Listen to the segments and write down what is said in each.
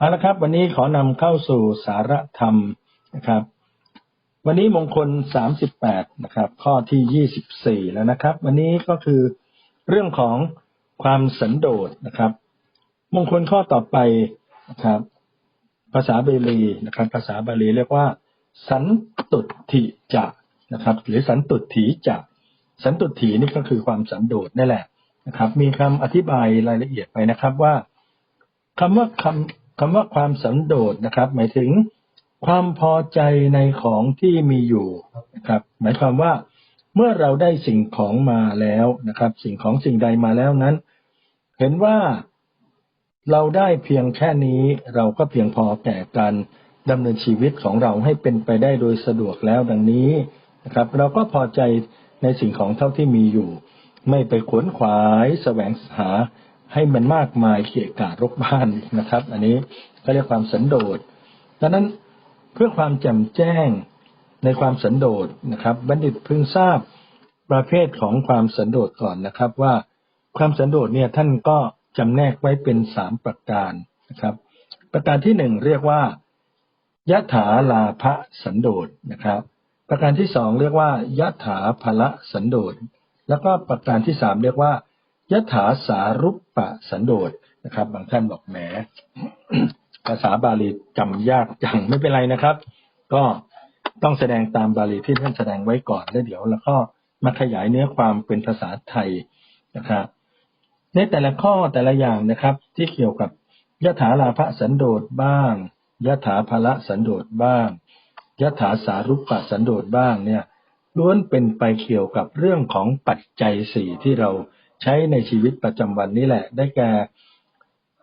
เอาละครับ วันนี้ขอนำเข้าสู่สารธรรมนะครับ วันนี้มงคลสามสิบแปดนะครับ ข้อที่ยี่สิบสี่แล้วนะครับ วันนี้ก็คือเรื่องของความสันโดษนะครับ มงคลข้อต่อไปนะครับ ภาษาบาลีนะครับ ภาษาบาลีเรียกว่า สันตุถิจะนะครับ หรือสันตุถีจะสันตุถีนี่ก็คือความสันโดษนั่นแหละนะครับ มีคำอธิบายรายละเอียดไปนะครับว่าคำว่าคำ คำว่าความสันโดษนะครับ หมายถึงความพอใจในของที่มีอยู่นะครับ หมายความว่าเมื่อเราได้สิ่งของมาแล้วนะครับ สิ่งของสิ่งใดมาแล้วนั้น เห็นว่าเราได้เพียงแค่นี้เราก็เพียงพอแก่การดำเนินชีวิตของเราให้เป็นไปได้โดยสะดวกแล้วดังนี้นะครับ เราก็พอใจในสิ่งของเท่าที่มีอยู่ ไม่ไปขวนขวายแสวงหา ให้มันมากมายเกียกาดรกบ้านนะครับ อันนี้ก็เรียกความสันโดษดังนั้นเพื่อความแจ่มแจ้งในความสันโดษนะครับ บัณฑิตพึงทราบประเภทของความสันโดษก่อนนะครับว่าความสันโดษเนี่ยท่านก็จำแนกไว้เป็นสามประการนะครับ ประการที่หนึ่งเรียกว่ายะถาลาภสันโดษนะครับ ประการที่สองเรียกว่ายะถาภละสันโดษแล้วก็ประการที่สามเรียกว่า ยะถาสารุปปะสันโดษนะครับ บางท่านบอกแหมภาษาบาลีจำยากจังไม่เป็นไรนะครับ ก็ต้องแสดงตามบาลีที่ท่านแสดงไว้ก่อนแล้วเดี๋ยว แล้วก็มาขยายเนื้อความเป็นภาษาไทยนะครับในแต่ละข้อแต่ละอย่างนะครับ ที่เกี่ยวกับยะถาลาภสันโดษบ้างยะถาภละสันโดษบ้างยะถาสารุปปะสันโดษบ้างเนี่ยล้วนเป็นไปเกี่ยวกับเรื่องของปัจจัยสี่ที่เรา ใช้ในชีวิตประจำวันนี้แหละ ได้แก่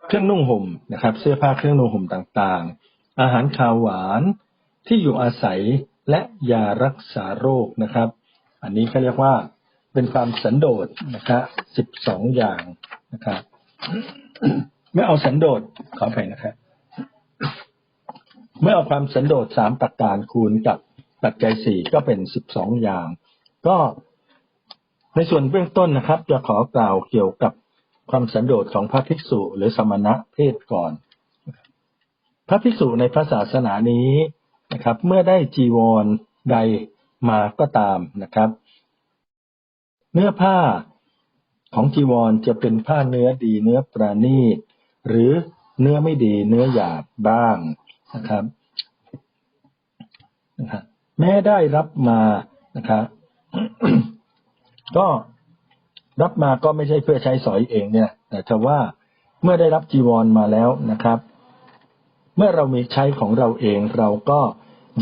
เครื่องนุ่งห่มนะครับ เสื้อผ้าเครื่องนุ่งห่มต่างๆ อาหารคาวหวานที่อยู่อาศัยและยารักษาโรคนะครับ อันนี้เขาเรียกว่าเป็นความสันโดษนะครับสิบสองอย่างนะครับไม่เอาสันโดษขอไปนะครับ เมื่อเอาความสันโดษสามประการคูณกับปัจจัยสี่ก็เป็นสิบสองอย่าง ก็ ในส่วนเบื้องต้นนะครับ จะขอกล่าวเกี่ยวกับความสันโดษของพระภิกษุหรือสมณะเพศก่อน พระภิกษุในพระศาสนานี้นะครับ เมื่อได้จีวรใดมาก็ตามนะครับ เนื้อผ้าของจีวรจะเป็นผ้าเนื้อดีเนื้อประณีต หรือเนื้อไม่ดีเนื้อหยาบบ้างนะครับนะครับแม้ได้รับมานะครับ ก็รับมาก็ไม่ใช่เพื่อใช้สอยเองเนี่ย แต่ว่าเมื่อได้รับจีวรมาแล้วนะครับ เมื่อเรามีใช้ของเราเองเราก็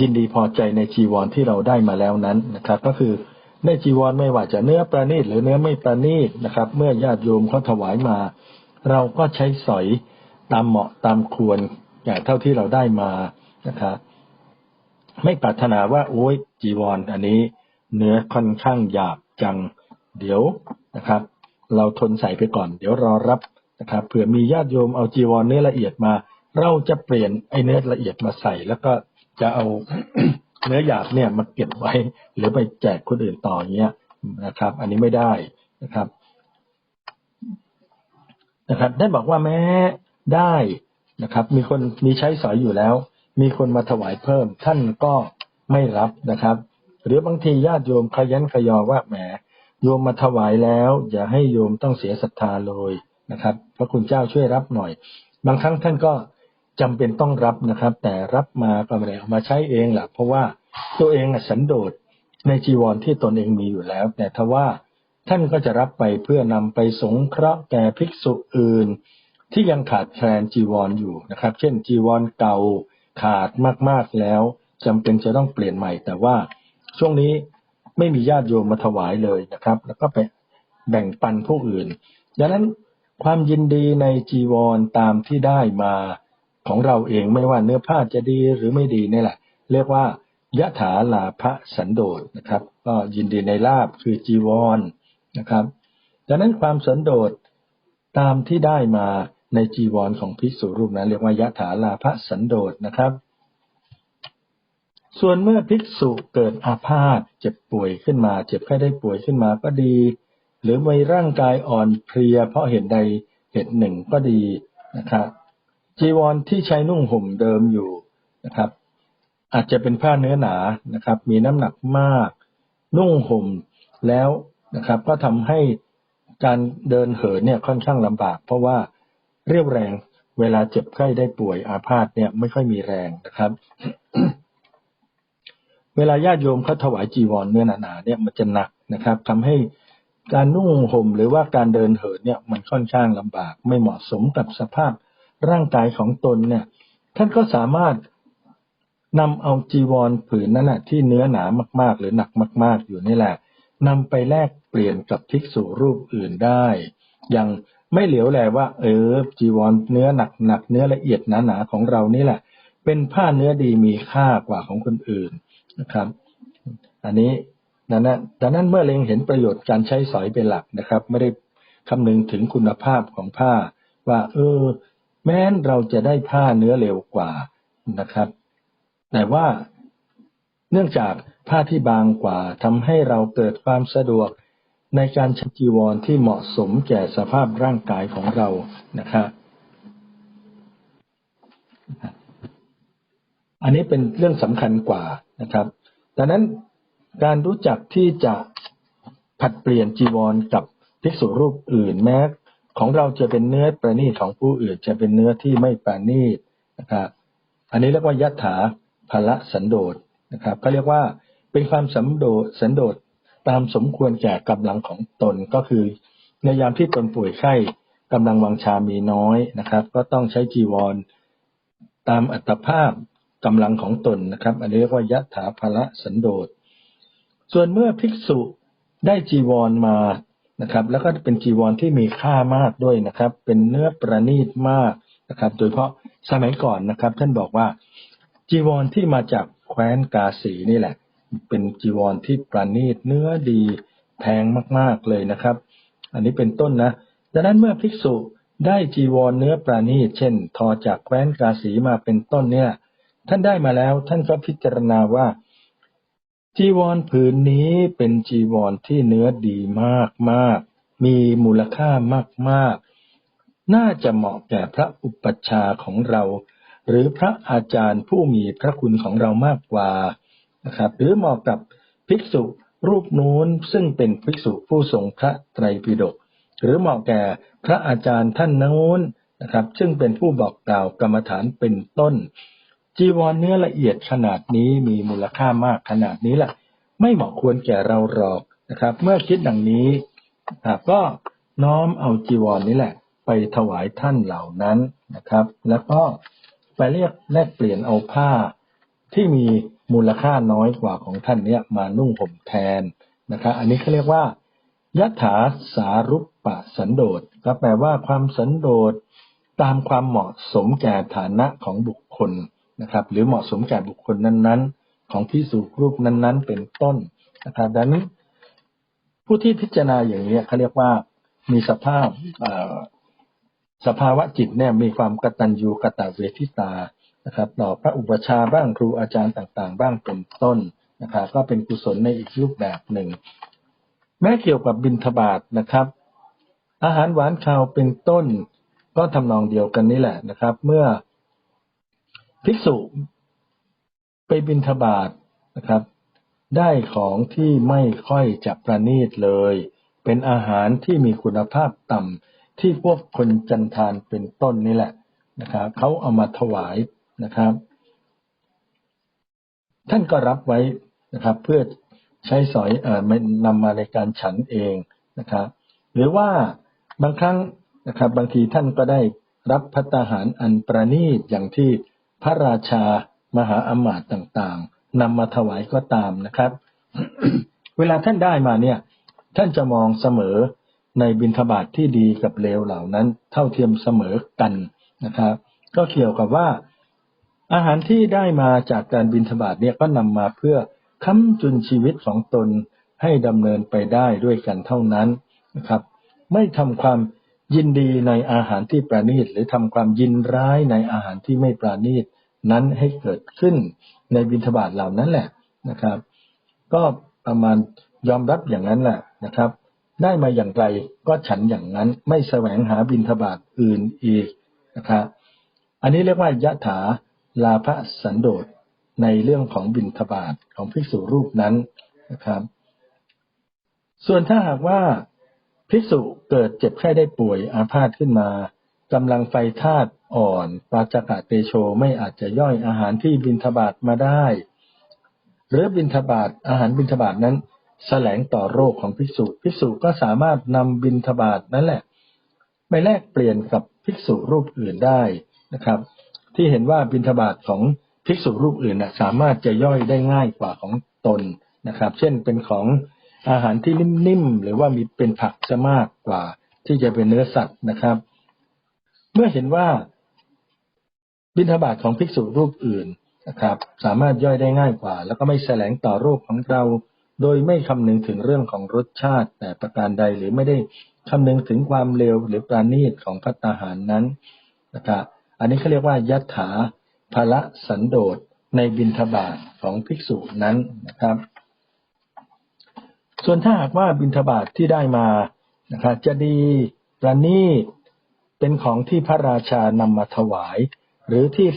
ยินดีพอใจในจีวรที่เราได้มาแล้วนั้นนะครับ ก็คือได้จีวรไม่ว่าจะเนื้อประณีตหรือเนื้อไม่ประณีตนะครับ เมื่อญาติโยมเขาถวายมา เราก็ใช้สอยตามเหมาะตามควรอย่างเท่าที่เราได้มานะครับไม่ปรารถนาว่าโอ้ยจีวรออันนี้ เนื้อค่อนข้างหยาบ จัง เดี๋ยวนะครับ เราทนใส่ไปก่อน เดี๋ยวรอรับนะครับเผื่อมีญาติโยมเอาจีวรเนื้อละเอียดมา เราจะเปลี่ยนไอ้เนื้อละเอียดมาใส่ แล้วก็จะเอาเนื้อหยาบเนี่ยมาเก็บไว้ หรือไปแจกคนอื่นต่อเงี้ยนะครับ อันนี้ไม่ได้นะครับนะครับ ได้บอกว่าแม้ได้นะครับ มีคนมีใช้สอยอยู่แล้ว มีคนมาถวายเพิ่ม ท่านก็ไม่รับนะครับ หรือบางทีญาติโยมขยันขยอว่าแหมโยมมาถวายแล้ว อย่าให้โยมต้องเสียศรัทธาเลยนะครับ พระคุณเจ้าช่วยรับหน่อย บางครั้งท่านก็จำเป็นต้องรับนะครับ แต่รับมาก็ไม่ได้เอามาใช้เองแหละเพราะว่าตัวเองสันโดษในจีวรที่ตนเองมีอยู่แล้ว แต่ทว่าท่านก็จะรับไปเพื่อนำไปสงเคราะห์แก่ภิกษุอื่น ที่ยังขาดแคลนจีวรออยู่นะครับ เช่นจีวรเก่าขาดมากๆแล้วจำเป็นจะต้องเปลี่ยนใหม่ แต่ว่า ช่วงนี้ไม่มีญาติโยมมาถวายเลยนะครับ แล้วก็ไปแบ่งปันผู้อื่น ดังนั้นความยินดีในจีวรตามที่ได้มาของเราเองไม่ว่าเนื้อผ้าจะดีหรือไม่ดีนี่แหละ เรียกว่ายะถาลาภสันโดษนะครับ ก็ยินดีในลาบคือจีวรนะครับดังนั้นความสันโดษตามที่ได้มาในจีวรของภิกษุรูปนั้น เรียกว่ายะถาลาภสันโดษนะครับ ส่วนเมื่อภิกษุเกิดอาพาธเจ็บป่วยขึ้นมา เจ็บแค่ได้ป่วยขึ้นมาก็ดี หรือมีร่างกายอ่อนเพลีย เพราะเหตุใดเหตุหนึ่งก็ดีนะครับจีวรที่ใช้นุ่งห่มเดิมอยู่นะครับ อาจจะเป็นผ้าเนื้อหนานะครับ มีน้ำหนักมาก นุ่งห่มแล้วนะครับ ก็ทำให้การเดินเหินเนี่ยค่อนข้างลำบาก เพราะว่าเรียวแรงเวลาเจ็บไข้ได้ป่วยอาพาธเนี่ยไม่ค่อยมีแรงนะครับ เวลาญาติโยมเขาถวายจีวรเนื้อหนาๆเนี่ยมันจะหนักนะครับทำให้การนุ่งห่มหรือว่าการเดินเหินเนี่ยมันค่อนข้างลำบาก ไม่เหมาะสมกับสภาพร่างกายของตนเนี่ย ท่านก็สามารถนำเอาจีวรผืนนั้นนะที่เนื้อหนามาก ๆ หรือหนักมาก ๆ อยู่นี่แหละนำไปแลกเปลี่ยนกับภิกษุรูปอื่นได้อย่างไม่เหลียวแลว่า เออจีวรเนื้อหนักหนักเนื้อละเอียดหนาหนาของเรานี่แหละ เป็นผ้าเนื้อดีมีค่ากว่าของคนอื่นนะครับ อันนี้ดังนั้นดังนั้นเมื่อเล็งเห็นประโยชน์การใช้สอยเป็นหลักนะครับ ไม่ได้คำนึงถึงคุณภาพของผ้า ว่า เออ แม้นเราจะได้ผ้าเนื้อเร็วกว่านะครับ แต่ว่าเนื่องจากผ้าที่บางกว่าทำให้เราเกิดความสะดวกในการชัจีวรที่เหมาะสมแก่สภาพร่างกายของเรานะครับ อันนี้เป็นเรื่องสำคัญกว่านะครับดังนั้นการรู้จักที่จะผัดเปลี่ยนจีวรกับภิกษุรูปอื่นแม้ของเราจะเป็นเนื้อประณีตของผู้อื่นจะเป็นเนื้อที่ไม่ประณีตนะครับอันนี้เรียกว่ายัตถาภละสันโดษนะครับก็เรียกว่าเป็นความสันโดษสันโดษตามสมควรแก่กำลังของตนก็คือ ในยามที่ตนป่วยไข้กำลังวังชามีน้อยนะครับ ก็ต้องใช้จีวร ตามอัตภาพ กำลังของตนนะครับ อันนี้เรียกว่ายะถาภละสันโดษ ส่วนเมื่อภิกษุได้จีวรมานะครับ แล้วก็เป็นจีวรที่มีค่ามากด้วยนะครับ เป็นเนื้อประณีตมากนะครับ โดยเฉพาะสมัยก่อนนะครับ ท่านบอกว่าจีวรที่มาจากแคว้นกาสีนี่แหละ เป็นจีวรที่ประณีตเนื้อดีแพงมากๆเลยนะครับ อันนี้เป็นต้นนะดังนั้นเมื่อภิกษุได้จีวรเนื้อประณีตเช่น ทอจากแคว้นกาสีมาเป็นต้นเนี่ย ท่านได้มาแล้ว ท่านก็พิจารณาว่า จีวรผืนนี้เป็นจีวรที่เนื้อดีมากมากมีมูลค่ามากมากน่าจะเหมาะแก่พระอุปัชฌาย์ของเรา หรือพระอาจารย์ผู้มีพระคุณของเรามากกว่านะครับ หรือเหมาะกับภิกษุรูปนู้นซึ่งเป็นภิกษุผู้ทรงพระไตรปิฎกหรือเหมาะแก่พระอาจารย์ท่านนู้นนะครับ ซึ่งเป็นผู้บอกกล่าวกรรมฐานเป็นต้น จีวรเนื้อละเอียดขนาดนี้มีมูลค่ามากขนาดนี้แหละไม่เหมาะควรแก่เราหรอกนะครับ เมื่อคิดดังนี้ก็น้อมเอาจีวรนนี้แหละ ไปถวายท่านเหล่านั้นนะครับ แล้วก็ไปเรียกแลกเปลี่ยนเอาผ้าที่มีมูลค่าน้อยกว่าของท่านเนี้ยมานุ่งห่มแทนนะครับอันนี้เขาเรียกว่ายัถาสารุปปะสันโดษก็แปลว่าความสันโดษตามความเหมาะสมแก่ฐานะของบุคคล นะครับ หรือเหมาะสมแก่บุคคลนั้น ๆ ของพิสูรูปนั้น ๆ เป็นต้นนะครับ ดังนั้น ผู้ที่พิจารณาอย่างนี้เขาเรียกว่ามีสภาพสภาวะจิตเนี่ยมีความกตัญญูกตเวทิตานะครับ ต่อพระอุปชาบ้างครูอาจารย์ต่างๆ บ้างเป็นต้นนะครับก็เป็นกุศลในอีกรูปแบบหนึ่ง แม้เกี่ยวกับบิณฑบาตนะครับ อาหารหวานคาวเป็นต้น ก็ทำนองเดียวกันนี่แหละนะครับ เมื่อ ภิกษุไปบิณฑบาตนะครับ ได้ของที่ไม่ค่อยจะประณีตเลย เป็นอาหารที่มีคุณภาพต่ำที่พวกคนจันทานเป็นต้นนี่แหละนะครับเขาเอามาถวายนะครับ ท่านก็รับไว้นะครับ เพื่อใช้สอยเอ่อนำมาในการฉันเองนะครับ หรือว่าบางครั้งนะครับ บางทีท่านก็ได้รับพัตาหารอันประณีตอย่างที่ พระราชา มหาอมาตย์ต่างๆนำมาถวายก็ตามนะครับ เวลาท่านได้มาเนี่ย ท่านจะมองเสมอในบิณฑบาทที่ดีกับเลวเหล่านั้น เท่าเทียมเสมอกันนะครับ ก็เกี่ยวกับว่า อาหารที่ได้มาจากการบินทบาทเนี่ยก็นำมาเพื่อค้ำจุนชีวิตของตนให้ดำเนินไปได้ด้วยกันเท่านั้นนะครับ ไม่ทำความ ยินดีในอาหารที่ประณีตหรือทำความยินร้ายในอาหารที่ไม่ประณีตนั้นให้เกิดขึ้นในบินทบาทเหล่านั้นแหละนะครับ ก็ประมาณยอมรับอย่างนั้นแหละนะครับ ได้มาอย่างไรก็ฉันอย่างนั้นไม่แสวงหาบินทบาทอื่นอีกนะครับอันนี้เรียกว่ายะถาลาภสันโดษในเรื่องของบิณฑบาตของภิกษุรูปนั้นนะครับ ส่วนถ้าหากว่า ภิกษุเกิดเจ็บไข้ได้ป่วยอาพาธขึ้นมากำลังไฟธาตุอ่อนปาจกะเตโชไม่อาจจะย่อยอาหารที่บิณฑบาตมาได้ หรือบิณฑบาตอาหารบิณฑบาตนั้นแสลงต่อโรคของภิกษุ ภิกษุก็สามารถนำบิณฑบาตนั่นแหละไปแลกเปลี่ยนกับภิกษุรูปอื่นได้นะครับ ที่เห็นว่าบิณฑบาตของภิกษุรูปอื่นนะสามารถจะย่อยได้ง่ายกว่าของตนนะครับ เช่นเป็นของ อาหารที่นิ่มๆหรือว่ามีเป็นผักจะมากกว่า ที่จะเป็นเนื้อสัตว์นะครับ เมื่อเห็นว่าบิณฑบาตของภิกษุรูปอื่นนะครับ สามารถย่อยได้ง่ายกว่า แล้วก็ไม่แสลงต่อโรคของเรา โดยไม่คำนึงถึงเรื่องของรสชาติ แต่ประการใดหรือไม่ได้คำนึงถึงความเร็วหรือปราณีตของพัตตาหารนั้นนะครับอันนี้เขาเรียกว่ายัตถาภละสันโดษในบิณฑบาตของภิกษุนั้นนะครับ ส่วนถ้าหากว่าบิณฑบาตที่ได้มานะครับจะดีประณีตเป็นของที่พระราชานำมาถวาย หรือที่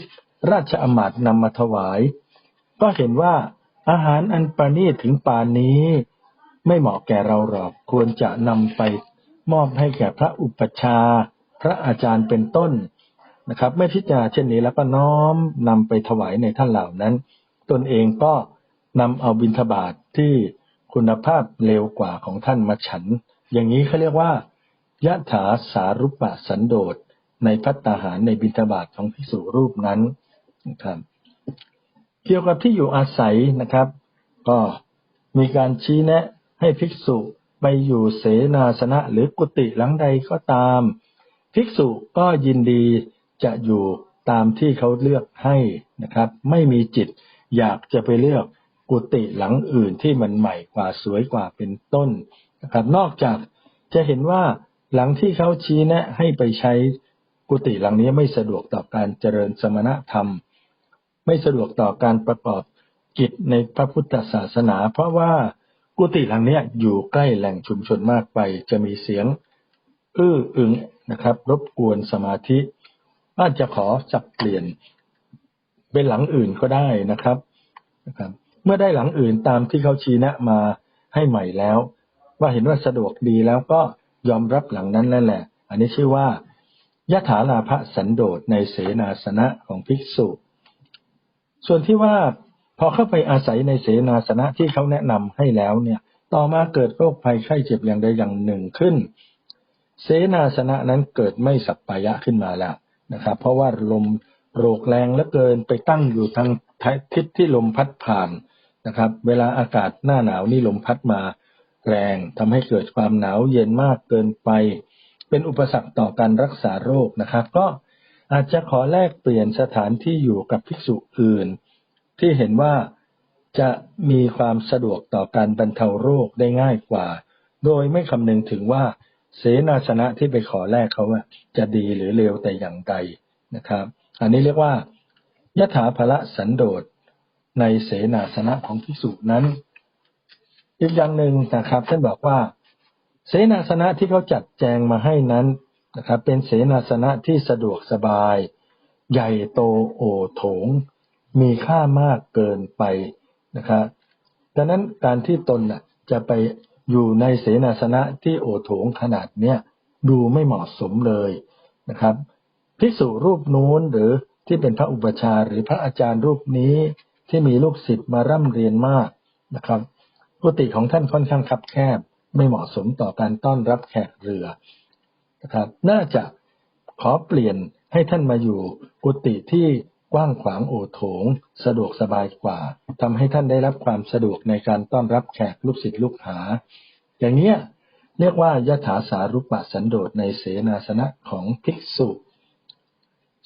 ราชอมาตย์นำมาถวาย ก็เห็นว่าอาหารอันประณีตถึงปานนี้ ไม่เหมาะแก่เราหรอกควรจะนำไปมอบให้แก่พระอุปชฌาย์พระอาจารย์เป็นต้นนะครับไม่พิจารณาเช่นนี้แล้วก็น้อมนำไปถวายในท่านเหล่านั้น ตนเองก็นำเอาบิณฑบาตทที่ คุณภาพเลวกว่าของท่านมาฉัน อย่างนี้เขาเรียกว่ายะถาสารุปะสันโดษในพัตตาหารในบิณฑบาตของภิกษุรูปนั้นนะครับเกี่ยวกับที่อยู่อาศัยนะครับ ก็มีการชี้แนะให้ภิกษุไปอยู่เสนาสนะหรือกุฏิหลังใดก็ตาม ภิกษุก็ยินดีจะอยู่ตามที่เขาเลือกให้นะครับ ไม่มีจิตอยากจะไปเลือก กุฏิหลังอื่นที่มันใหม่กว่าสวยกว่าเป็นต้นนะครับ นอกจากจะเห็นว่าหลังที่เขาชี้แนะ ให้ไปใช้กุฏิหลังนี้ไม่สะดวกต่อการเจริญสมณธรรม ไม่สะดวกต่อการประกอบกิจในพระพุทธศาสนา เพราะว่ากุฏิหลังนี้อยู่ใกล้แหล่งชุมชนมากไปจะมีเสียง อื้ออึงนะครับ รบกวนสมาธิอาจจะขอจับเปลี่ยนเป็นหลังอื่นก็ได้นะครับนะครับ มื่อได้หลังอื่นตามที่เขาชี้แนะมาให้ใหม่แล้ว ว่าเห็นว่าสะดวกดีแล้วก็ยอมรับหลังนั้นนั่นแหละ อันนี้ชื่อว่ายะถาลาภสันโดษในเสนาสนะของภิกษุ ส่วนที่ว่าพอเข้าไปอาศัยในเสนาสนะที่เขาแนะนำให้แล้วเนี่ย ต่อมาเกิดโรคภัยไข้เจ็บอย่างใดอย่างหนึ่งขึ้น เสนาสนะนั้นเกิดไม่สัปปายะขึ้นมาแล้วนะครับ เพราะว่าลมโรกแรงเหลือเกินไปตั้งอยู่ทางทิศที่ลมพัดผ่าน นะครับ เวลาอากาศหน้าหนาวนี่ลมพัดมาแรงทำให้เกิดความหนาวเย็นมากเกินไป เป็นอุปสรรคต่อการรักษาโรคนะครับ ก็อาจจะขอแลกเปลี่ยนสถานที่อยู่กับภิกษุอื่น ที่เห็นว่าจะมีความสะดวกต่อการบรรเทาโรคได้ง่ายกว่า โดยไม่คำนึงถึงว่าเสนาสนะที่ไปขอแลกเขาจะดีหรือเลวแต่อย่างใดนะครับ อันนี้เรียกว่ายถาภละสันโดษ ในเสนาสนะของภิกษุนั้น อีกอย่างหนึ่งนะครับท่านบอกว่า เสนาสนะที่เขาจัดแจงมาให้นั้นนะครับ เป็นเสนาสนะที่สะดวกสบาย ใหญ่โตโอโถง มีค่ามากเกินไปนะครับดังนั้นการที่ตนจะไปอยู่ในเสนาสนะที่โอโถงขนาดเนี้ยดูไม่เหมาะสมเลยนะครับภิกษุรูปนู้นหรือที่เป็นพระอุปชาหรือพระอาจารย์รูปนี้ ที่มีลูกศิษย์มาร่ำเรียนมากนะครับกุฏิของท่านค่อนข้างคับแคบ ไม่เหมาะสมต่อการต้อนรับแขกเรือนะครับ น่าจะขอเปลี่ยนให้ท่านมาอยู่กุฏิที่กว้างขวางโอโถง สะดวกสบายกว่าทำให้ท่านได้รับความสะดวกในการต้อนรับแขกลูกศิษย์ลูกหา อย่างเนี้ยเรียกว่ายถาสารุปะสันโดษในเสนาสนะของภิกษุ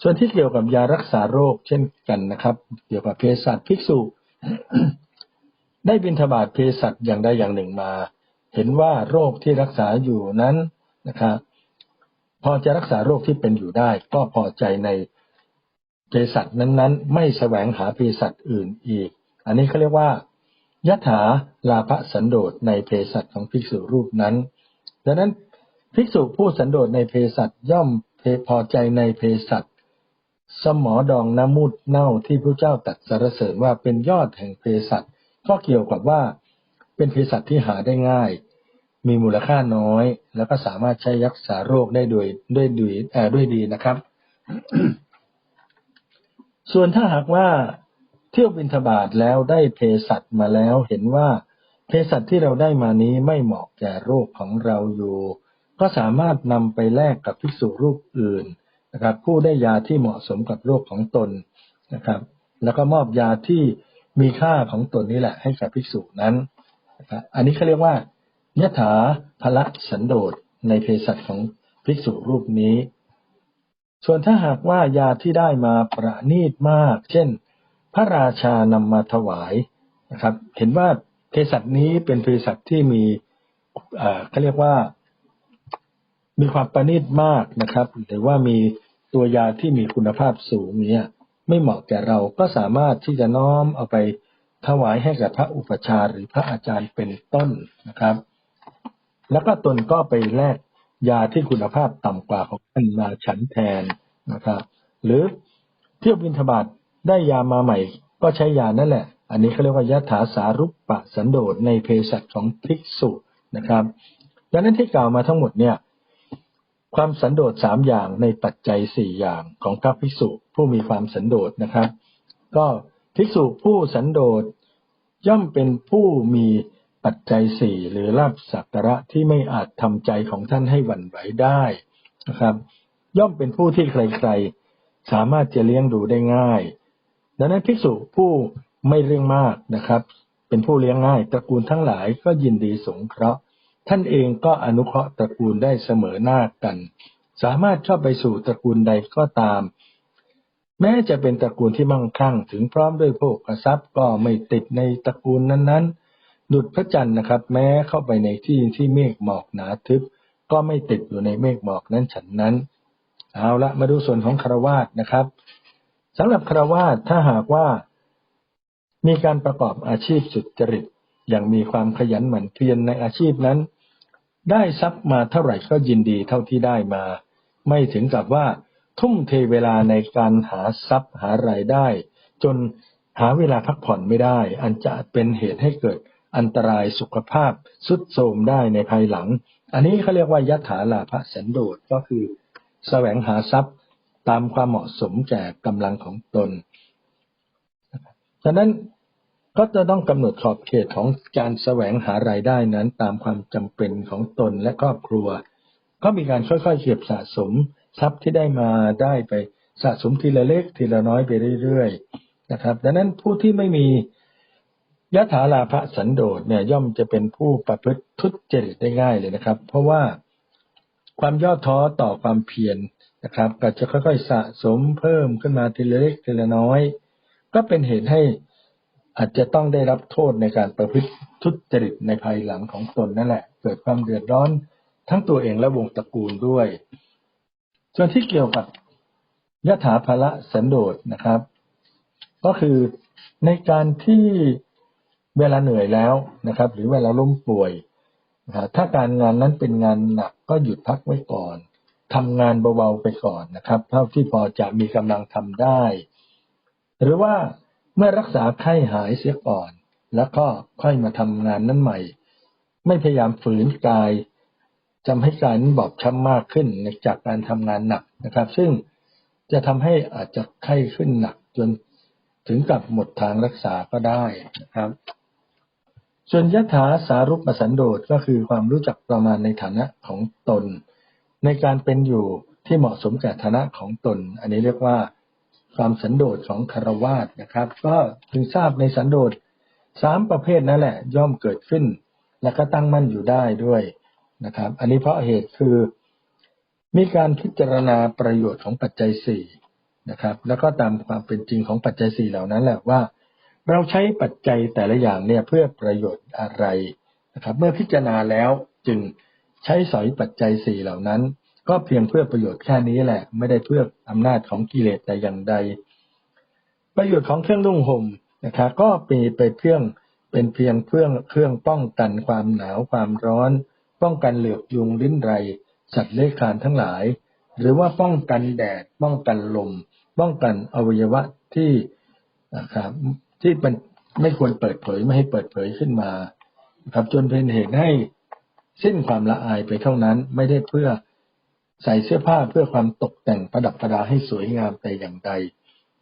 ส่วนที่เกี่ยวกับยารักษาโรคเช่นกันนะครับ เกี่ยวกับเภสัชภิกษุ ได้บินทบาทเภสัชอย่างใดอย่างหนึ่งมา เห็นว่าโรคที่รักษาอยู่นั้นนะครับพอจะรักษาโรคที่เป็นอยู่ได้ ก็พอใจในเภสัชนั้นๆ ไม่แสวงหาเภสัชอื่นอีก อันนี้เขาเรียกว่ายถาลาภสันโดษในเภสัชของภิกษุรูปนั้น ดังนั้นภิกษุผู้สันโดษในเภสัชย่อมพอใจในเภสัช สมอดองน้ำมูดเน่าที่พระเจ้าตัดสรรเสริญว่าเป็นยอดแห่งเภสัชก็เกี่ยวกับว่าเป็นเภสัชที่หาได้ง่าย มีมูลค่าน้อย แล้วก็สามารถใช้รักษาโรคได้โดยด้วยดีด้วยดีนะครับ ส่วนถ้าหากว่าเที่ยวบินทบาทแล้วได้เภสัชมาแล้วเห็นว่าเภสัชที่เราได้มานี้ไม่เหมาะแก่โรคของเราอยู่ ก็สามารถนำไปแลกกับภิกษุรูปอื่น นะครับ ผู้ได้ยาที่เหมาะสมกับโรคของตนนะครับ แล้วก็มอบยาที่มีค่าของตนนี่แหละ ให้กับภิกษุนั้นนะครับอันนี้เขาเรียกว่ายถาภละสันโดษในเภสัชของภิกษุรูปนี้ ส่วนถ้าหากว่ายาที่ได้มาประณีตมาก เช่น พระราชานำมาถวายนะครับ เห็นว่าเภสัชนี้เป็นเภสัชที่มีเขาเรียกว่า มีความประณีตมากนะครับ หรือว่ามีตัวยาที่มีคุณภาพสูงเนี่ยไม่เหมาะแก่เราก็สามารถที่จะน้อมเอาไปถวายให้กับพระอุปชาหรือพระอาจารย์เป็นต้นนะครับ แล้วก็ตนก็ไปแลกยาที่คุณภาพต่ำกว่าของท่านมาฉันแทนนะครับ หรือเที่ยวบินทบาทได้ยามาใหม่ ก็ใช้ยานั่นแหละ อันนี้เขาเรียกว่ายถาสารุปปะสันโดษในเภสัชของภิกษุนะครับ ดังนั้นที่กล่าวมาทั้งหมดเนี่ย ความสันโดษสามอย่างในปัจจัยสี่อย่างของพระภิกษุผู้มีความสันโดษนะครับ ก็ภิกษุผู้สันโดษย่อมเป็นผู้มีปัจจัยสี่หรือลาภสักการะที่ไม่อาจทำใจของท่านให้หวั่นไหวได้นะครับ ย่อมเป็นผู้ที่ใครๆ สามารถจะเลี้ยงดูได้ง่าย ดังนั้นภิกษุผู้ไม่เรื่องมากนะครับ เป็นผู้เลี้ยงง่ายตระกูลทั้งหลายก็ยินดีสงเคราะห์ ท่านเองก็อนุเคราะห์ตระกูลได้เสมอหน้ากัน สามารถเข้าไปสู่ตระกูลใดก็ตาม แม้จะเป็นตระกูลที่มั่งคั่ง ถึงพร้อมด้วยโภคทรัพย์ก็ไม่ติดในตระกูลนั้นๆ ดุจพระจันทร์นะครับ แม้เข้าไปในที่ที่เมฆหมอกหนาทึบ ก็ไม่ติดอยู่ในเมฆหมอกนั้นฉันนั้น เอาละมาดูส่วนของคารวาสนะครับสำหรับคารวาสถ้าหากว่า มีการประกอบอาชีพสุจริตอย่างมีความขยันหมั่นเพียรในอาชีพนั้น ได้ทรัพย์มาเท่าไหร่ก็ยินดีเท่าที่ได้มา ไม่ถึงกับว่า ทุ่มเทเวลาในการหาทรัพย์หารายได้ จนหาเวลาพักผ่อนไม่ได้ อันจะเป็นเหตุให้เกิดอันตรายสุขภาพสุดโทรมได้ในภายหลัง อันนี้เขาเรียกว่ายถาลาภสันโดษก็คือแสวงหาทรัพย์ตามความเหมาะสมแก่กำลังของตน ฉะนั้น ก็จะต้องกำหนดขอบเขตของการแสวงหารายได้นั้นตามความจำเป็นของตนและครอบครัว ก็มีการค่อยๆเก็บสะสมทรัพย์ที่ได้มาได้ไปสะสมทีละเล็กทีละน้อยไปเรื่อยๆนะครับ ดังนั้นผู้ที่ไม่มียถาลาภสันโดษเนี่ยย่อมจะเป็นผู้ประพฤติทุจริตได้ง่ายเลยนะครับ เพราะว่าความย่อท้อต่อความเพียรนะครับ ก็จะค่อยๆสะสมเพิ่มขึ้นมาทีละเล็กทีละน้อย ก็เป็นเหตุให้ อาจจะต้องได้รับโทษในการประพฤติทุจริตในภายหลังของตนนั่นแหละ เกิดความเดือดร้อนทั้งตัวเองและวงตระกูลด้วย ส่วนที่เกี่ยวกับยถาภละสันโดษนะครับ ก็คือในการที่เวลาเหนื่อยแล้วนะครับ หรือเวลาล้มป่วยนะถ้าการงานนั้นเป็นงานหนักก็หยุดพักไว้ก่อนทำงานเบาๆไปก่อนนะครับ เท่าที่พอจะมีกำลังทำได้ หรือว่า เมื่อรักษาไข้หายเสียก่อน แล้วก็ค่อยมาทำงานนั้นใหม่ ไม่พยายามฝืนกายจำให้กายนั้นบอบช้ำมากขึ้นจากการทำงานหนักนะครับ ซึ่งจะทำให้อาจจะไข้ขึ้นหนักจนถึงกับหมดทางรักษาก็ได้นะครับ ส่วนยถาสารุปสันโดษก็คือความรู้จักประมาณในฐานะของตน ในการเป็นอยู่ที่เหมาะสมแก่ฐานะของตน อันนี้เรียกว่า ความสันโดษของคารวาสนะครับ ก็ถึงทราบในสันโดษสามประเภทนั่นแหละ ย่อมเกิดขึ้น และก็ตั้งมั่นอยู่ได้ด้วยนะครับ อันนี้เพราะเหตุคือ มีการพิจารณาประโยชน์ของปัจจัยสี่นะครับ แล้วก็ตามความเป็นจริงของปัจจัยสี่เหล่านั้นแหละว่า เราใช้ปัจจัยแต่ละอย่างเนี่ยเพื่อประโยชน์อะไรนะครับ เมื่อพิจารณาแล้วจึงใช้สอยปัจจัยสี่เหล่านั้น ก็เพียงเพื่อประโยชน์แค่นี้แหละ ไม่ได้เพื่ออำนาจของกิเลสแต่อย่างใด ประโยชน์ของเครื่องนุ่งห่มนะครับก็มีไปเพื่อเป็นเพียงเครื่องเครื่องป้องกันความหนาวความร้อน ป้องกันเหลือบยุงลิ้นไรสัตว์เลื้อยคลานทั้งหลาย หรือว่าป้องกันแดด ป้องกันลม ป้องกันอวัยวะที่นะครับที่มันไม่ควรเปิดเผยไม่ให้เปิดเผยขึ้นมาครับจนเป็นเหตุให้สิ้นความละอายไปเท่านั้นไม่ได้เพื่อ ใส่เสื้อผ้าเพื่อความตกแต่งประดับประดาให้สวยงามแต่อย่างใด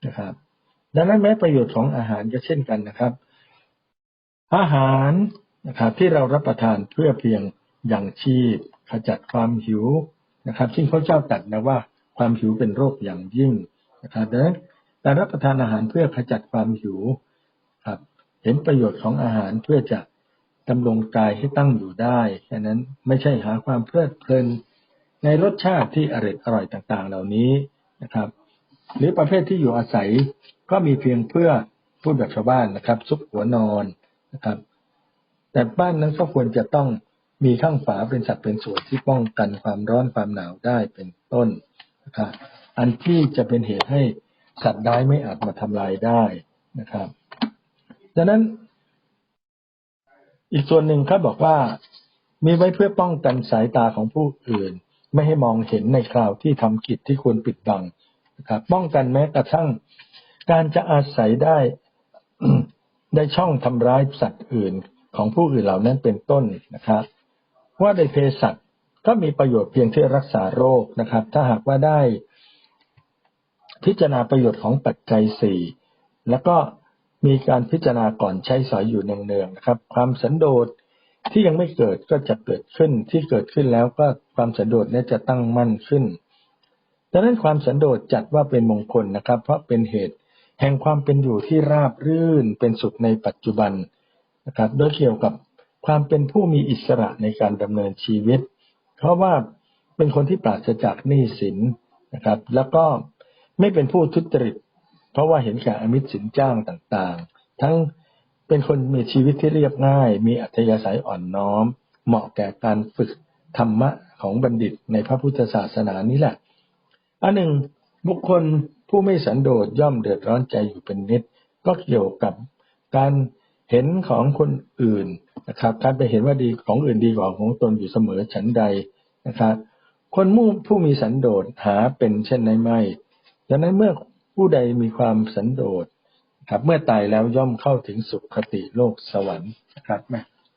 นะครับ ดังนั้นแม้ประโยชน์ของอาหารก็เช่นกันนะครับ อาหารนะครับที่เรารับประทานเพื่อเพียงอย่างชีพ ขจัดความหิวนะครับ ซึ่งพระเจ้าตรัสนะว่าความหิวเป็นโรคอย่างยิ่งนะครับดังนั้นการรับประทานอาหารเพื่อขจัดความหิวครับ เห็นประโยชน์ของอาหารเพื่อจะดำรงกายให้ตั้งอยู่ได้แค่นั้นไม่ใช่หาความเพลิดเพลิน ในรสชาติที่อร่อยอร่อยต่างๆ เหล่านี้นะครับ หรือประเภทที่อยู่อาศัยก็มีเพียงเพื่อพูดแบบชาวบ้านนะครับ ซุปหัวนอนนะครับ แต่บ้านนั้นก็ควรจะต้องมีข้างฝาเป็นสัดเป็นส่วนที่ป้องกันความร้อนความหนาวได้เป็นต้นนะครับอันที่จะเป็นเหตุให้สัตว์ได้ไม่อาจมาทำลายได้นะครับดังนั้น อีกส่วนหนึ่งเขาบอกว่า มีไว้เพื่อป้องกันสายตาของผู้อื่น ไม่ให้มองเห็นในคราวที่ทำกิจที่ควรปิดบังนะครับป้องกันแม้กระทั่ง การจะอาศัยได้ได้ช่องทำร้ายสัตว์อื่นของผู้อื่นเหล่านั้นเป็นต้นนะครับว่าในเภสัชก็มีประโยชน์เพียงที่รักษาโรคนะครับ ถ้าหากว่าได้ พิจารณาประโยชน์ของปัจจัยสี่แล้วก็มีการพิจารณาก่อนใช้สอยอยู่เนืองๆนะครับ ความสันโดษ ที่ยังไม่เกิดก็จะเกิดขึ้น ที่เกิดขึ้นแล้วก็ความสันโดษนี้จะตั้งมั่นขึ้นดังนั้นความสันโดษจัดว่าเป็นมงคลนะครับ เพราะเป็นเหตุแห่งความเป็นอยู่ที่ราบรื่นเป็นสุขในปัจจุบันนะครับ โดยเกี่ยวกับความเป็นผู้มีอิสระในการดำเนินชีวิต เพราะว่าเป็นคนที่ปราศจากหนี้สินนะครับ แล้วก็ไม่เป็นผู้ทุจริต เพราะว่าเห็นแก่อมิตรสินจ้างต่างๆ ทั้ง เป็นคนมีชีวิตที่เรียบง่าย มีอัธยาศัยอ่อนน้อม เหมาะแก่การฝึกธรรมะของบัณฑิตในพระพุทธศาสนานี้แหละ อันหนึ่งบุคคลผู้ไม่สันโดษย่อมเดือดร้อนใจอยู่เป็นนิด ก็เกี่ยวกับการเห็นของคนอื่นนะครับ การไปเห็นว่าดีของอื่นดีกว่าของตนอยู่เสมอฉันใดนะครับ คนมู่ผู้มีสันโดษหาเป็นเช่นนั้นไม่ดังนั้นเมื่อผู้ใดมีความสันโดษ ครับเมื่อตายแล้วย่อมเข้าถึงสุขคติโลกสวรรค์นะครับ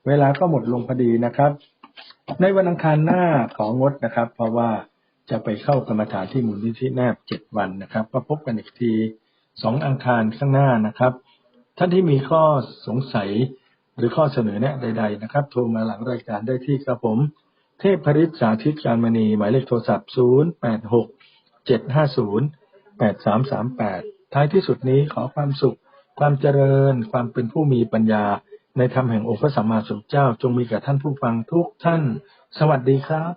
เวลาก็หมดลงพอดีนะครับ ในวันอังคารหน้าของงดนะครับ เพราะว่าจะไปเข้ากรรมฐานที่มูลนิธิแนบเจ็ดวันนะครับก็พบกันอีกทีสองอังคารข้างหน้านะครับ ท่านที่มีข้อสงสัยหรือข้อเสนอแนะใด ๆ นะครับ โทรมาหลังรายการได้ที่ครับผม เทพพริษสาธิตการมณีหมายเลขโทรศัพท์ 0 8 6 7 5 0 8 3 3 8 ท้ายที่สุดนี้ขอความสุข ความเจริญ ความเป็นผู้มีปัญญา ในธรรมแห่งองค์พระสัมมาสัมพุทธเจ้าจงมีแก่ท่านผู้ฟังทุกท่าน สวัสดีครับ